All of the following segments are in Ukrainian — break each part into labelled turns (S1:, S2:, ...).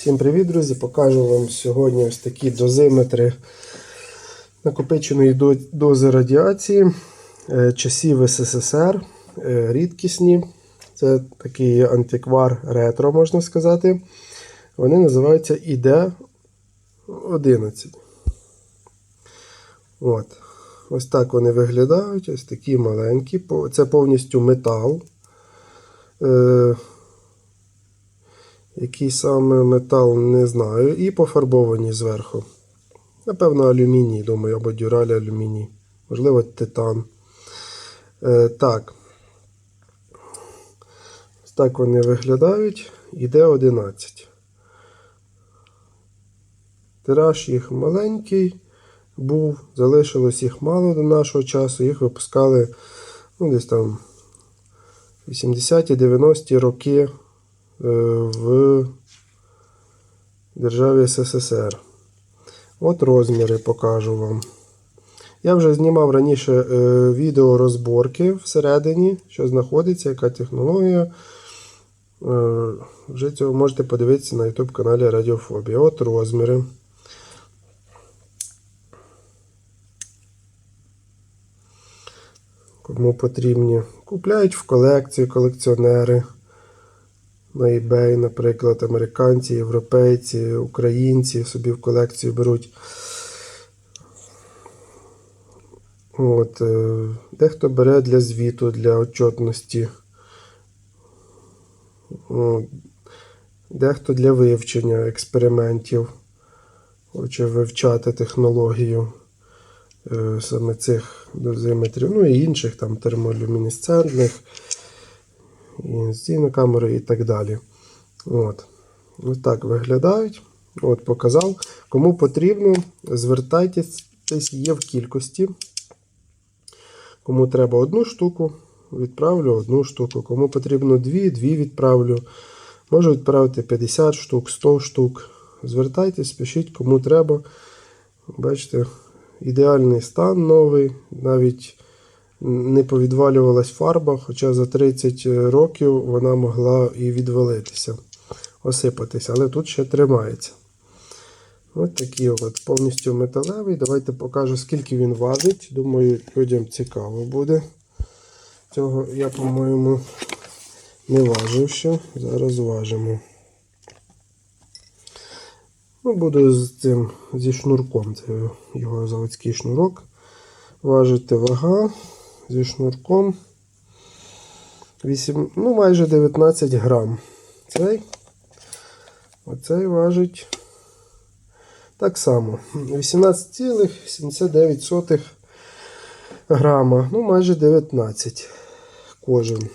S1: Всім привіт, друзі! Покажу вам сьогодні ось такі дозиметри накопиченої дози радіації е, часів СССР, е, рідкісні. Це такий антиквар ретро, можна сказати. Вони називаються ІД-11. От. Ось так вони виглядають, ось такі маленькі. Це повністю метал. Який саме метал, не знаю. І пофарбовані зверху. Напевно, алюміній, думаю, або дюраль алюміній. Можливо, титан. Е, так. Ось так вони виглядають. Іде 11. Тираж їх маленький був, залишилось їх мало до нашого часу. Їх випускали ну, десь там 80-90-ті роки в державі СССР. От розміри покажу вам. Я вже знімав раніше е, відео розборки всередині, що знаходиться, яка технологія. Е, вже цього можете подивитися на YouTube каналі Радіофобія. От розміри. Кому потрібні. Купляють в колекцію колекціонери. На eBay, наприклад, американці, європейці, українці собі в колекцію беруть. От, е, дехто бере для звіту, для отчетності. Дехто для вивчення експериментів. Хоче вивчати технологію е, саме цих дозиметрів, ну і інших там термолюмінесцентних, інстинктивної камери і так далі. От. Ось так виглядають. От, показав. Кому потрібно, звертайтесь, є в кількості. Кому треба одну штуку, відправлю одну штуку. Кому потрібно дві, дві відправлю. Можу відправити 50 штук, 100 штук. Звертайтесь, пишіть, кому треба. Бачите, ідеальний стан новий. Навіть не повідвалювалась фарба, хоча за 30 років вона могла і відвалитися, осипатися, але тут ще тримається. Ось такий от повністю металевий. Давайте покажу, скільки він важить. Думаю, людям цікаво буде. Цього я, по-моєму, не важив ще. Зараз важимо. Ну, буду з цим зі шнурком. Це його заводський шнурок. Важити вага зі шнурком. 8, ну, майже 19 грам. Цей. Оцей важить так само. 18,79 грама. Ну, майже 19 кожен.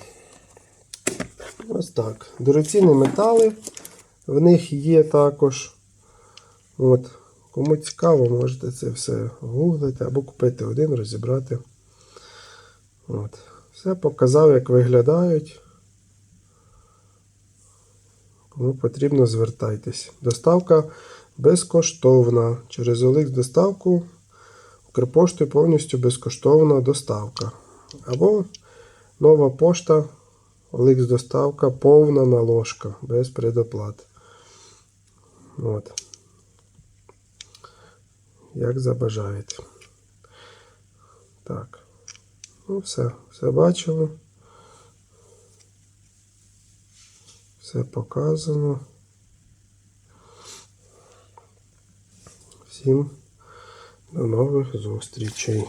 S1: Ось так. Дорогоцінні метали. В них є також. От. Кому цікаво, можете це все гуглити або купити один, розібрати. От. Все показав, як виглядають. Кому потрібно, звертайтесь. Доставка безкоштовна. Через OLX доставку Укрпоштою повністю безкоштовна доставка. Або нова пошта, OLX доставка, повна наложка, без предоплат. От. Як забажаєте. Так. Ну, все, все бачили. Все показано. Всім до нових зустрічей.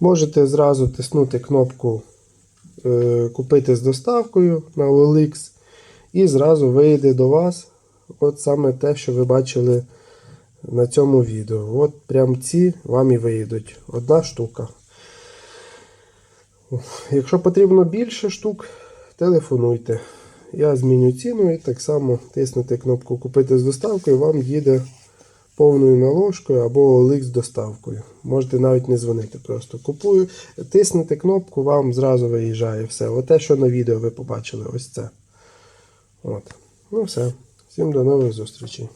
S1: Можете зразу тиснути кнопку е, Купити з доставкою на OLX і зразу вийде до вас от саме те, що ви бачили на цьому відео. От прям ці вам і вийдуть. Одна штука. Якщо потрібно більше штук, телефонуйте. Я зміню ціну і так само тиснете кнопку Купити з доставкою, вам їде повною наложкою або OLX з доставкою. Можете навіть не дзвонити, просто купую, тиснете кнопку, вам зразу виїжджає все. Оте, що на відео ви побачили, ось це. От. Ну все. Всім до нових зустрічей.